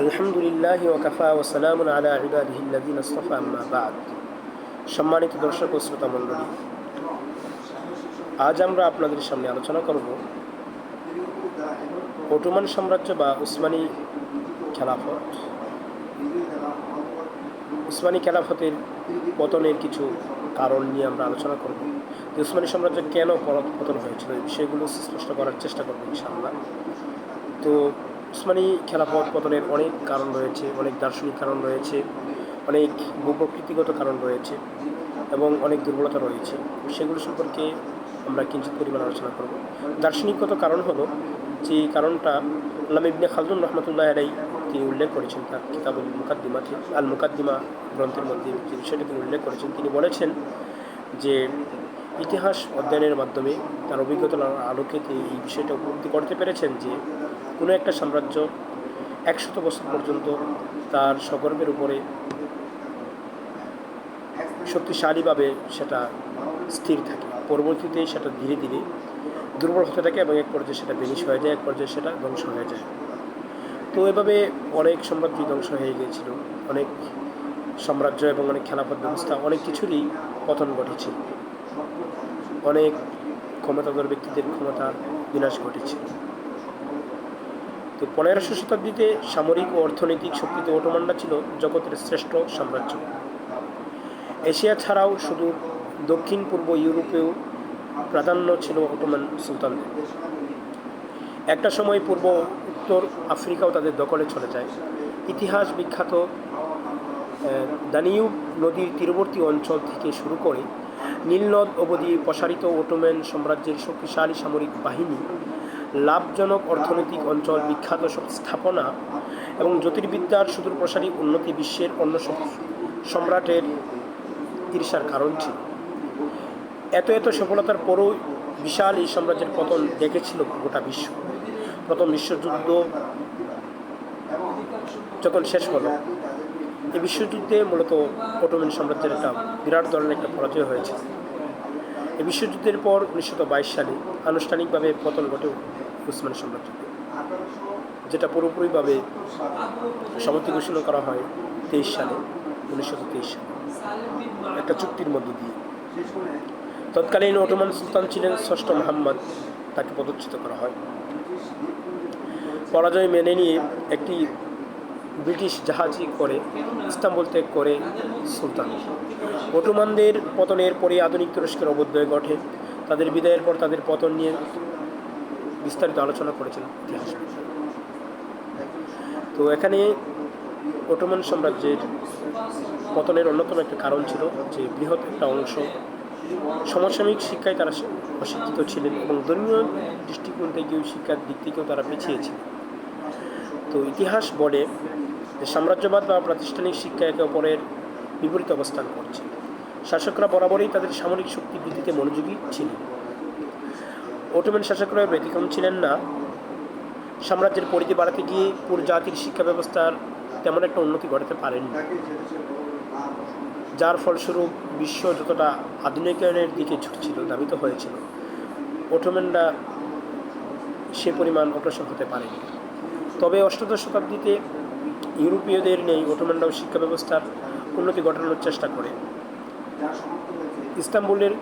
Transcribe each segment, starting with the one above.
আলহামদুলিল্লাহ ওকাফা ওসালাম আলা আম্মা বাদ। সম্মানিত দর্শক ও শ্রোতা মণ্ডলী, আজ আমরা আপনাদের সামনে আলোচনা করব ওটোমান সাম্রাজ্য বা উসমানী খেলাফত। উসমানী খেলাফতের পতনের কিছু কারণ নিয়ে আমরা আলোচনা করব। যে উসমানী সাম্রাজ্য কেন পতন হয়েছিল বিষয়গুলো স্পষ্ট করার চেষ্টা করব ইনশাআল্লাহ। তো উসমানী খেলাফত পতনের অনেক কারণ রয়েছে, অনেক দার্শনিক কারণ রয়েছে, অনেক ভূপ্রকৃতিগত কারণ রয়েছে এবং অনেক দুর্বলতা রয়েছে। সেগুলো সম্পর্কে আমরা কিঞ্চিত পরিমাণ আলোচনা করব। দার্শনিকগত কারণ হলো যে কারণটা আল্লাহ ইবনে খালদুন রহমতুল্লাহ আলাই তিনি উল্লেখ করেছেন তার কিতাবুল মুকাদ্দিমাতে, আল মুকাদ্দিমা গ্রন্থের মধ্যে যে বিষয়টি তিনি উল্লেখ করেছেন, তিনি বলেছেন যে ইতিহাস অধ্যয়নের মাধ্যমে তার অভিজ্ঞতার আলোকে তিনি এই বিষয়টা উপলব্ধি করতে পেরেছেন যে কোনো একটা সাম্রাজ্য একশত বছর পর্যন্ত তার সগর্বের উপরে শক্তিশালীভাবে সেটা স্থির থাকে। পরবর্তীতে সেটা ধীরে ধীরে দুর্বল হতে থাকে এবং এক পর্যায়ে সেটা বিনিশ হয়ে যায়, এক পর্যায়ে সেটা ধ্বংস হয়ে যায়। তো এভাবে অনেক সাম্রাজ্য ধ্বংস হয়ে গিয়েছিল। অনেক সাম্রাজ্য এবং অনেক খেলাফত ব্যবস্থা, অনেক কিছুরই পতন ঘটেছে। অনেক ক্ষমতাধর ব্যক্তিদের ক্ষমতার বিনাশ ঘটেছে। তো পনেরোশো শতাব্দীতে সামরিক ও অর্থনৈতিক শক্তিতে অটোমানরা ছিল জগতের শ্রেষ্ঠ সাম্রাজ্য। এশিয়া ছাড়াও শুধু দক্ষিণ, পূর্ব ইউরোপেও প্রাধান্য ছিল অটোমান সুলতানদের। একটা সময় পূর্ব উত্তর আফ্রিকাও তাদের দখলে চলে যায়। ইতিহাস বিখ্যাত দানিউব নদীর তীরবর্তী অঞ্চল থেকে শুরু করে নীলনদ অবধি প্রসারিত অটোম্যান সাম্রাজ্যের শক্তিশালী সামরিক বাহিনী লাভজনক অর্থনৈতিক অঞ্চল বিখ্যাত সব স্থাপনা এবং জ্যোতির্বিদ্যার সুদূর প্রসারী উন্নতি বিশ্বের অন্য সম্রাটের ঈর্ষার কারণ ছিল। এত এত সফলতার পরও বিশাল এই সাম্রাজ্যের পতন দেখেছিল গোটা বিশ্ব। প্রথম বিশ্বযুদ্ধ যখন শেষ হলো, এই বিশ্বযুদ্ধে মূলত অটোমেন সাম্রাজ্যের একটা বিরাট ধরনের একটা পরাজয় হয়েছে। বিশ্বযুদ্ধের পর উনিশশো বাইশ সালে আনুষ্ঠানিকভাবে পতন ঘটে উসমান সাম্রাজ্য যেটা পুরোপুরিভাবে সমাপ্তি ঘোষণা করা হয় তেইশ সালে, উনিশশো তেইশ সালে। একটা চুক্তির মধ্য দিয়ে। তৎকালীন ওটোমান সুলতান ছিলেন ষষ্ঠ মোহাম্মদ, তাকে পদচ্যুত করা হয়। পরাজয় মেনে নিয়ে একটি ব্রিটিশ জাহাজই করে ইস্তাম্বুল ত্যাগ করে সুলতান। ওটোমানদের পতনের পরে আধুনিক তুরস্কের অবধ্যয় ঘটে। তাদের বিদায়ের পর তাদের পতন নিয়ে বিস্তারিত আলোচনা করেছেন ইতিহাস। তো এখানে ওটোমান সাম্রাজ্যের পতনের অন্যতম একটা কারণ ছিল যে বৃহৎ একটা অংশ সমসাময়িক শিক্ষায় তারা অশিক্ষিত ছিলেন এবং ধর্মীয় দৃষ্টিকোণ থেকেও শিক্ষার দিক থেকেও তারা পিছিয়ে ছিলেন। তো ইতিহাস বলে যে সাম্রাজ্যবাদ বা প্রাতিষ্ঠানিক শিক্ষা একে অপরের বিপরীত অবস্থান করছে। শাসকরা বরাবরই তাদের সামরিক শক্তি বৃদ্ধিতে মনোযোগী ছিলেন। অটোম্যান শাসকরা ব্যতিক্রম ছিলেন না। সাম্রাজ্যের পরিধি বাড়াতে গিয়ে পুরো জাতির শিক্ষা ব্যবস্থার তেমন একটা উন্নতি ঘটাতে পারেননি। যার ফলস্বরূপ বিশ্ব যতটা আধুনিকায়নের দিকে ঝুঁকছিল ধাবিত হয়েছিল অটোম্যানরা সে পরিমাণ অগ্রসর হতে পারেনি। তবে অষ্টাদশ শতাব্দীতে ইউরোপীয়দের নেই অটোম্যানরাও শিক্ষা ব্যবস্থার উন্নতি ঘটানোর চেষ্টা করে। ইস্তাম্বুলের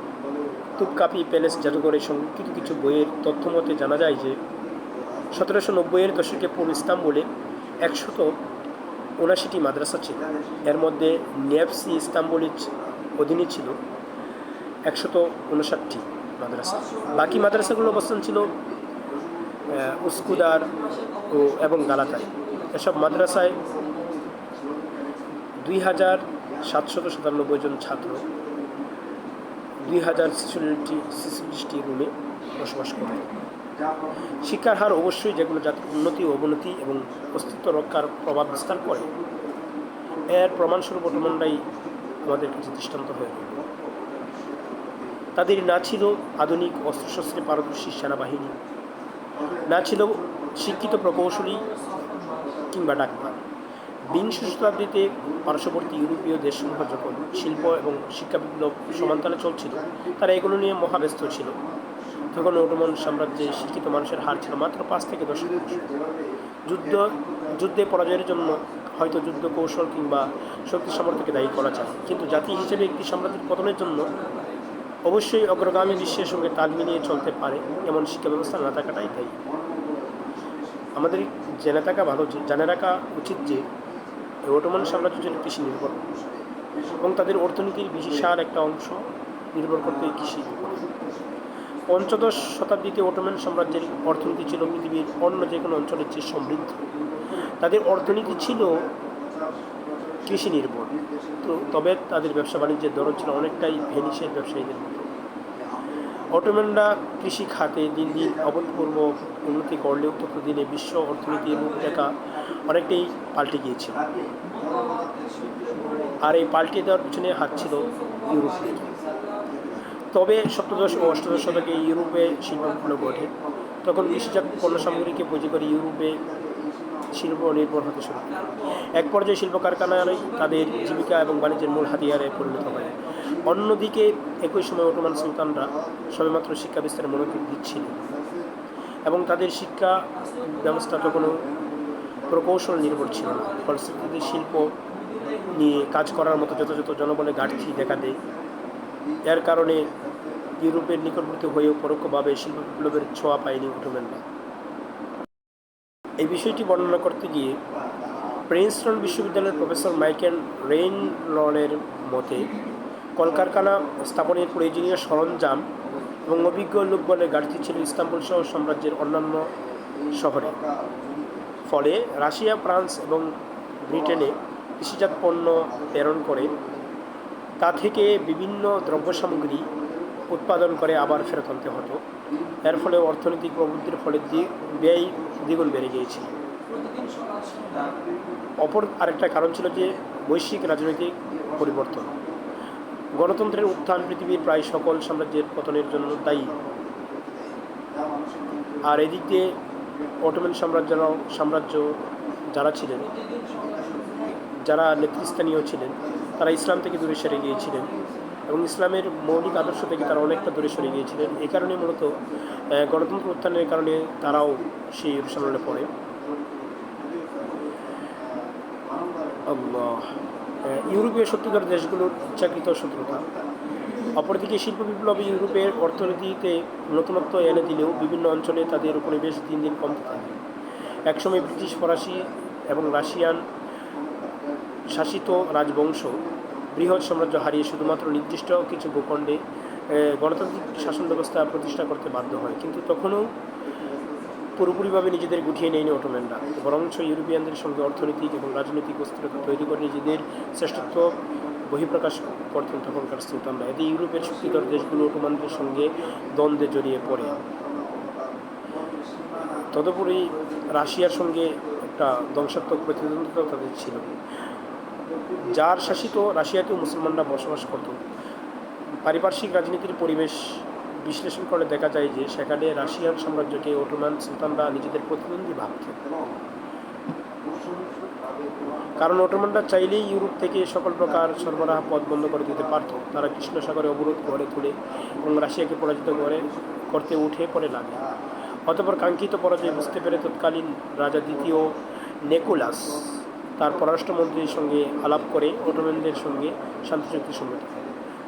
তুপকাপি প্যালেস জাদুঘরে সংরক্ষিত কিছু বইয়ের তথ্য মতে জানা যায় যে, সতেরোশো নব্বইয়ের দশকে পূর্ব ইস্তাম্বুলে একশত উনাশিটি মাদ্রাসা ছিল। এর মধ্যে নেপসি ইস্তাম্বুলের অধীনে ছিল একশত উনষাটটি মাদ্রাসা। বাকি মাদ্রাসাগুলোর অবস্থান ছিল উস্কুদার ও এবং গালাতায়। এসব মাদ্রাসায় দুই হাজার সাতশত সাতানব্বই জন ছাত্র, দুই হাজার ছেচল্লিশটি ছেচল্লিশটি রুমে বসবাস করে। শিক্ষার হার অবশ্যই যেগুলো জাতির উন্নতি অবনতি এবং অস্তিত্ব রক্ষার প্রভাব বিস্তার করে, এর প্রমাণস্বরূপ বর্তমানটাই আমাদের কাছে দৃষ্টান্ত হয়ে তাদের না ছিল আধুনিক অস্ত্রশস্ত্রে পারদর্শী সেনাবাহিনী, না ছিল শিক্ষিত প্রকৌশলী কিংবা ডাক্তার বিংশ শতাব্দীতে পার্শ্ববর্তী ইউরোপীয় দেশসমূহ যখন শিল্প এবং শিক্ষা বিপ্লব সমান্তরালে চলছিল, তারা এগুলো নিয়ে মহাব্যস্ত ছিল। তখন অটোমান সাম্রাজ্যে শিক্ষিত মানুষের হার ছিল মাত্র পাঁচ থেকে দশ যুদ্ধ, যুদ্ধে পরাজয়ের জন্য হয়তো যুদ্ধ কৌশল কিংবা শক্তি সামর্থ্যকে দায়ী করা যায়। কিন্তু জাতি হিসেবে একটি সাম্রাজ্যের পতনের জন্য অবশ্যই অগ্রগামী বিশ্বের সঙ্গে তাল মিলিয়ে চলতে পারে এমন শিক্ষা ব্যবস্থা না থাকাটাই দায়ী। আমাদের জেনে থাকা ভালো জেনে রাখা উচিত যে এই অটোমান সাম্রাজ্য ছিল কৃষি নির্ভর। এবং তাদের অর্থনীতির বিশাল একটা অংশ নির্ভর করতে কৃষি পঞ্চদশ শতাব্দীতে অটোমান সাম্রাজ্যের অর্থনীতি ছিল পৃথিবীর অন্য যে কোনো অঞ্চলের চেয়ে সমৃদ্ধ। তাদের অর্থনীতি ছিল কৃষি নির্ভর। তো তবে তাদের ব্যবসা বাণিজ্যের ধরন ছিল অনেকটাই ভেনিসের ব্যবসায়ীদের মতো। অটোম্যানরা কৃষি খাতে দিন দিন অভূতপূর্ব উন্নতি করলেও ততদিনে বিশ্ব অর্থনীতির রূপরেখা অনেকটাই পাল্টে গিয়েছিল। আর এই পাল্টে দেওয়ার পিছনে হাত ছিল ইউরোপের তবে সপ্তদশ ও অষ্টাদশ শতকে ইউরোপে শিল্পগুলো ঘটে। তখন কৃষিজাত পণ্য সামগ্রীকে পুঁজি করে ইউরোপে শিল্প নির্ভর হতে শুরু করে। এক পর্যায়ে শিল্প কারখানায় তাদের জীবিকা এবং বাণিজ্যের মূল হাতিয়ারে পরিণত হয়। অন্যদিকে একই সময় অটোমান সুলতানরা সবেমাত্র শিক্ষা বিস্তারে মনোযোগ দিচ্ছিলেন এবং তাদের শিক্ষা ব্যবস্থা তখনও প্রকৌশল নির্ভর ছিল না। ফলশ্রুতিতে শিল্প নিয়ে কাজ করার মতো যথাযথ জনবলে ঘাটতি দেখা দেয়। এর কারণে ইউরোপের নিকটবর্তী হয়েও পরোক্ষভাবে শিল্প বিপ্লবের ছোঁয়া পায়নি অটোম্যানরা এই বিষয়টি বর্ণনা করতে গিয়ে প্রিন্সটন বিশ্ববিদ্যালয়ের প্রফেসর মাইকেল রেইনলনের মতে, কলকারখানা স্থাপনের প্রয়োজনীয় সরঞ্জাম এবং অভিজ্ঞ লোকবলের ঘাটতি ছিল ইস্তাম্বুল সহ সাম্রাজ্যের অন্যান্য শহরে। ফলে রাশিয়া, ফ্রান্স এবং ব্রিটেনে কৃষিজাত পণ্য প্রেরণ করে। তা থেকে বিভিন্ন দ্রব্য সামগ্রী উৎপাদন করে আবার ফেরত আনতে হতো। এর ফলে অর্থনৈতিক প্রবৃদ্ধির ফলে ব্যয় দ্বিগুণ বেড়ে গিয়েছিল। অপর আরেকটা কারণ ছিল যে বৈশ্বিক রাজনৈতিক পরিবর্তন। গণতন্ত্রের উত্থান পৃথিবীর প্রায় সকল সাম্রাজ্যের পতনের জন্য দায়ী। আর এদিক দিয়ে অটোম্যান সাম্রাজ্যরাও সাম্রাজ্য যারা ছিলেন, যারা নেতৃস্থানীয় ছিলেন, তারা ইসলাম থেকে দূরে সেরে গিয়েছিলেন। এবং ইসলামের মৌলিক আদর্শ থেকে তারা অনেকটা দূরে সরে গিয়েছিলেন। এই কারণে মূলত গণতন্ত্র উত্থানের কারণে তারাও সেই সামনে পড়ে। ইউরোপীয় সত্যিকার দেশগুলোর ইচ্ছাকৃত শত্রুতা। অপরদিকে শিল্প বিপ্লব ইউরোপের অর্থনীতিতে নতুনত্ব এনে দিলেও বিভিন্ন অঞ্চলে তাদের উপনিবেশ দিন দিন কমতে থাকে। একসময় ব্রিটিশ, ফরাসি এবং রাশিয়ান শাসিত রাজবংশ বৃহৎ সাম্রাজ্য হারিয়ে শুধুমাত্র নির্দিষ্ট কিছু ভূখণ্ডে গণতান্ত্রিক শাসন ব্যবস্থা প্রতিষ্ঠা করতে বাধ্য হয়। কিন্তু তখনও পুরোপুরিভাবে নিজেদের গুটিয়ে নেয়নি অটোম্যানরা। বরঞ্চ ইউরোপিয়ানদের সঙ্গে অর্থনৈতিক এবং রাজনৈতিক অস্থিরতা তৈরি করে নিজেদের শ্রেষ্ঠত্ব বহিঃপ্রকাশ করতেন তখনকার সুলতানরা। এতে ইউরোপের শক্তিধর দেশগুলো অটোমানদের সঙ্গে দ্বন্দ্বে জড়িয়ে পড়ে। তদুপরি রাশিয়ার সঙ্গে একটা ধ্বংসাত্মক প্রতিদ্বন্দ্বিতা তাদের ছিল। যার শাসিত রাশিয়াতেও মুসলমানরা বসবাস করত। পারিপার্শ্বিক রাজনীতির পরিবেশ বিশ্লেষণ করে দেখা যায় যে সেখানে রাশিয়ান সাম্রাজ্যকে অটোমান সুলতানরা নিজেদের প্রতিদ্বন্দ্বী ভাবতেন কারণ অটোমানরা চাইলেই ইউরোপ থেকে সকল প্রকার সরবরাহ পথ বন্ধ করে দিতে পারত। তারা কৃষ্ণ সাগরে অবরোধ গড়ে তুলে এবং রাশিয়াকে পরাজিত করে, করতে উঠে পড়ে লাগে। অতপর কাঙ্ক্ষিত পরাজয় বুঝতে পেরে তৎকালীন রাজা দ্বিতীয় নেকুলাস তার পররাষ্ট্রমন্ত্রীর সঙ্গে আলাপ করে অটোম্যানদের সঙ্গে শান্তি চুক্তি সম্মত।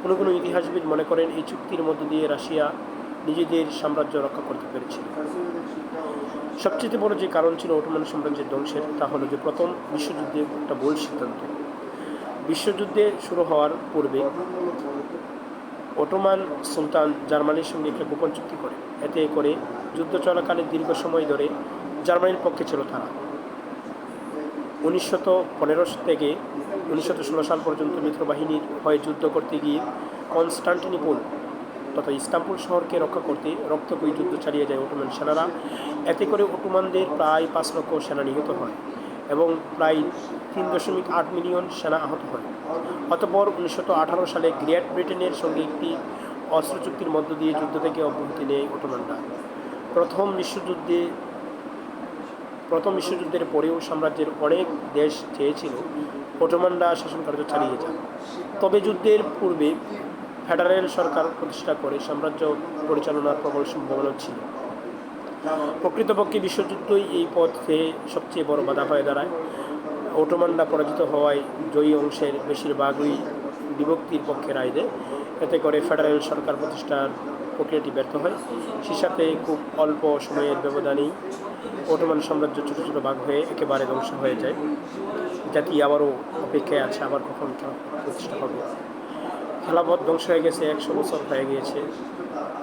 কোনো কোনো ইতিহাসবিদ মনে করেন এই চুক্তির মধ্য দিয়ে রাশিয়া নিজেদের সাম্রাজ্য রক্ষা করতে পেরেছিল সবচেয়ে বড় যে কারণ ছিল অটোমান সাম্রাজ্যের ধ্বংসের, তা হলো যে প্রথম বিশ্বযুদ্ধে একটা ভুল সিদ্ধান্ত। বিশ্বযুদ্ধে শুরু হওয়ার পূর্বে অটোমান সুলতান জার্মানির সঙ্গে একটা গোপন চুক্তি করে। এতে করে যুদ্ধ চলাকালীন দীর্ঘ সময় ধরে জার্মানির পক্ষে ছিল তারা। উনিশশত পনেরো থেকে উনিশশত ষোলো সাল পর্যন্ত মিত্রবাহিনীর হয়ে যুদ্ধ করতে গিয়ে কনস্টান্টিনিপোল তথা ইস্তাম্বুল শহরকে রক্ষা করতে রক্তকয়ী যুদ্ধ চালিয়ে যায় অটোমান সেনারা। এতে করে অটোমানদের প্রায় পাঁচ লক্ষ সেনা নিহত হয় এবং প্রায় তিন দশমিক আট মিলিয়ন সেনা আহত হয়। অতপর উনিশশো আঠারো সালে গ্রেট ব্রিটেনের সঙ্গে একটি অস্ত্র চুক্তির মধ্য দিয়ে যুদ্ধ থেকে অব্যাহতি নেয় অটোমানরা। প্রথম বিশ্বযুদ্ধে প্রথম বিশ্বযুদ্ধের পরেও সাম্রাজ্যের অনেক দেশ চেয়েছিল অটোমানরা শাসনকার্য চালিয়ে যান তবে যুদ্ধের পূর্বে ফেডারেল সরকার প্রতিষ্ঠা করে সাম্রাজ্য পরিচালনার প্রবল সম্ভাবনা ছিল। প্রকৃতপক্ষে বিশ্বযুদ্ধই এই পথে সবচেয়ে বড় বাধা হয়ে দাঁড়ায়। অটোমানরা পরাজিত হওয়ায় জয়ী অংশের বেশিরভাগই বিভক্তির পক্ষে রায় দেয়। এতে করে ফেডারেল সরকার প্রতিষ্ঠার প্রক্রিয়াটি ব্যর্থ হয়। সেই সাথে খুব অল্প সময়ের ব্যবধানেই অটোমান সাম্রাজ্য ছোটো ছোটো ভাগ হয়ে একেবারে ধ্বংস হয়ে যায়। জাতি আবারও অপেক্ষায় আছে, আবার কখন প্রতিষ্ঠা হবে। খেলাপথ ধ্বংস হয়ে গেছে একশো বছর হয়ে গিয়েছে।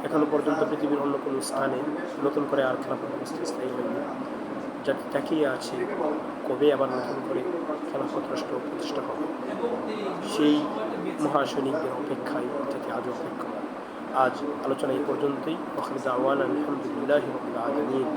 এখনও পর্যন্ত পৃথিবীর অন্য কোনো স্থানে নতুন করে আর খেলাফত ব্যবস্থা স্থায়ী হয়নি। জাতি তাকিয়ে আছে, কবে আবার নতুন করে খেলাফত রাষ্ট্র প্রতিষ্ঠা হবে? সেই মহাসৈনিকদের অপেক্ষায় জাতি আজও অপেক্ষা। আজ আলোচনা এই পর্যন্তই ওখানে আওয়ান আলহামদুলিল্লাহ রবিল আলমিন